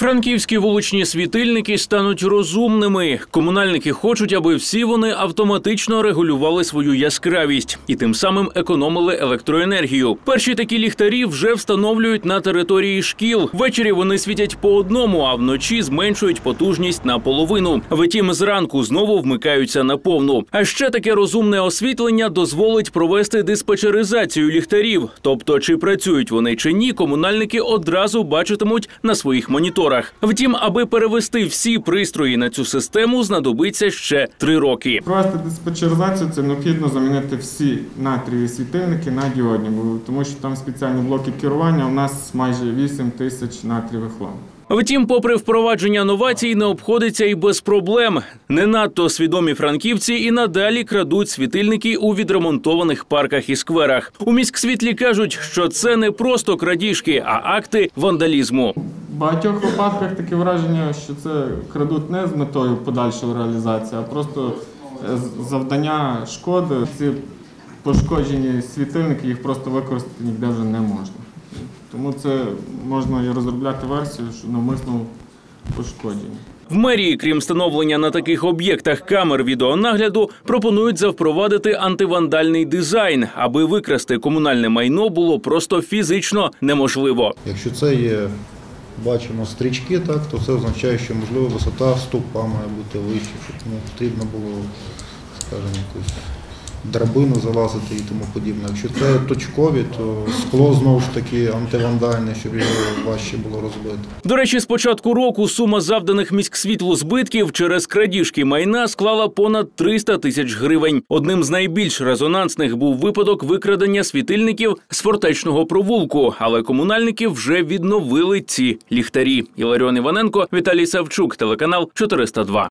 Франківські вуличні світильники стануть розумними. Комунальники хочуть, аби всі вони автоматично регулювали свою яскравість і тим самим економили електроенергію. Перші такі ліхтарі вже встановлюють на території шкіл. Ввечері вони світять по одному, а вночі зменшують потужність на половину. Втім, зранку знову вмикаються на повну. А ще таке розумне освітлення дозволить провести диспетчеризацію ліхтарів. Тобто, чи працюють вони чи ні, комунальники одразу бачитимуть на своїх моніторах. Втім, аби перевести всі пристрої на цю систему, знадобиться ще три роки. Провести диспетчеризацію це необхідно замінити всі натрієві світильники на діодні, тому що там спеціальні блоки керування. У нас майже 8 тисяч натрієвих ламп. Втім, попри впровадження новацій, не обходиться і без проблем. Не надто свідомі франківці і надалі крадуть світильники у відремонтованих парках і скверах. У міськсвітлі кажуть, що це не просто крадіжки, а акти вандалізму. Багатьох випадках таке враження, що це крадуть не з метою подальшої реалізації, а просто е, завдання шкоди. Ці пошкоджені світильники їх просто використати ніде вже не можна. Тому це можна і розробляти версію, що навмисно пошкоджені. В мерії, крім встановлення на таких об'єктах камер відеонагляду, пропонують завпровадити антивандальний дизайн, аби викрасти комунальне майно було просто фізично неможливо. Якщо це є, бачимо стрічки, так, то це означає, що можливо висота стовпа має бути вища, щоб не потрібно було, скажімо, якусь драбину залазити і тому подібне. Якщо це точкові, то скло знову ж таки антивандальне, щоб його важче було розбити. До речі, з початку року сума завданих міськсвітлу збитків через крадіжки майна склала понад 300 тисяч гривень. Одним з найбільш резонансних був випадок викрадення світильників з фортечного провулку, але комунальники вже відновили ці ліхтарі. Іларіон Іваненко, Віталій Савчук, телеканал 402.